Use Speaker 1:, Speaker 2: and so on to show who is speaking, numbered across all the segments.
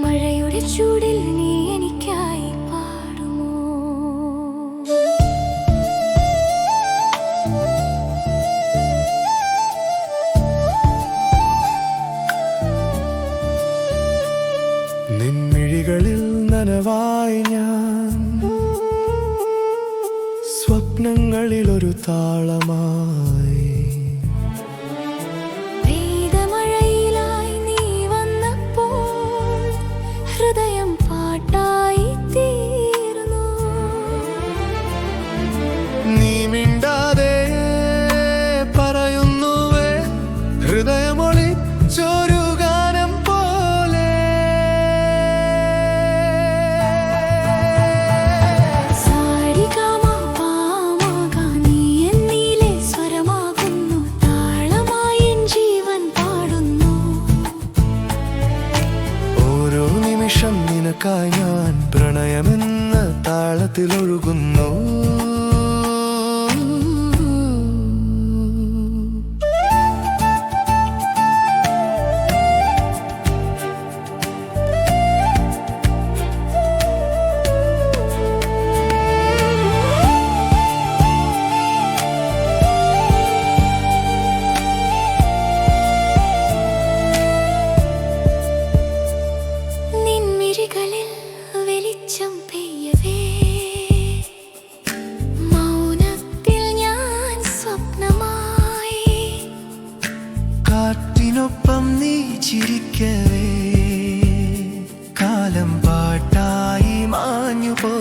Speaker 1: മഴയുടെ നീ എനിക്കായി പാടുമോ
Speaker 2: നിൻമിഴികളിൽ നനവായി ഞാൻ സ്വപ്നങ്ങളിൽ ഒരു താളമായി.
Speaker 1: ഹൃദയം
Speaker 2: പാട്ടാ നിനക്കായി ഞാൻ പ്രണയമെന്ന താളത്തിലൊഴുകുന്നു. കാറ്റിനൊപ്പം നീ ചിരിക്കവേ. കാലം പാട്ടായി മാഞ്ഞു പോ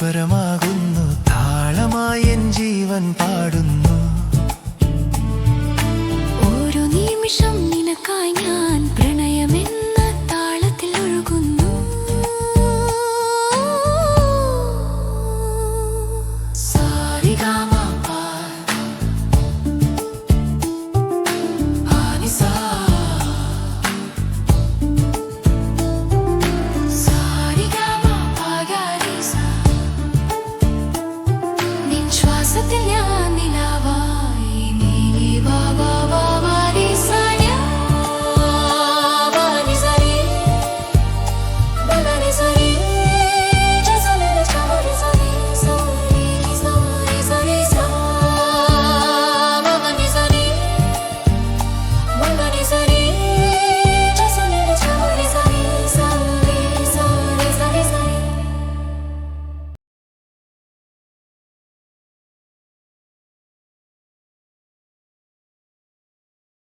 Speaker 2: സ്വരമാകുന്നു താളമായി എൻ ജീവൻ പാടുന്നു. ഓരോ നിമിഷം നിനക്കായി ഞാൻ